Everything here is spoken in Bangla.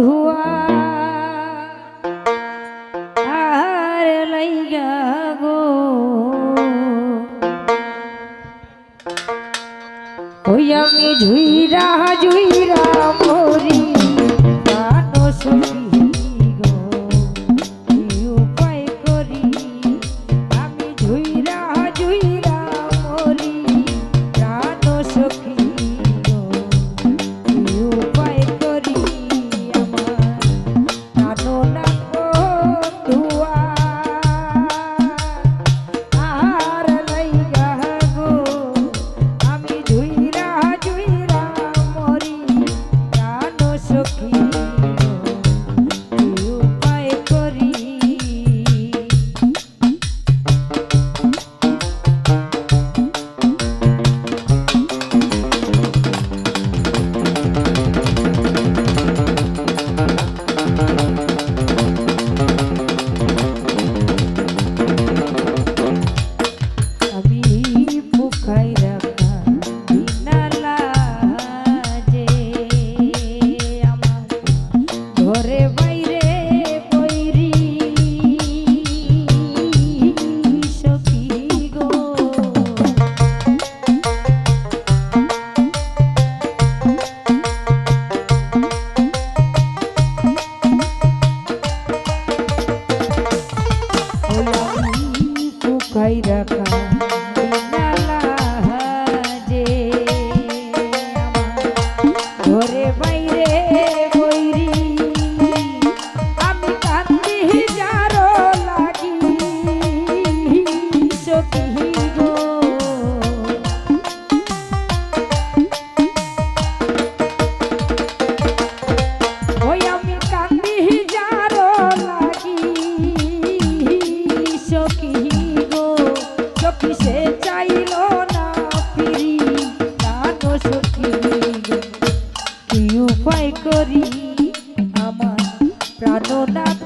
ধুয়া আর লাইগা গো। ওই আমি ঝুইরা ঝুইরা মরি। took me ক্ষয় করি আমার প্রাণনাথ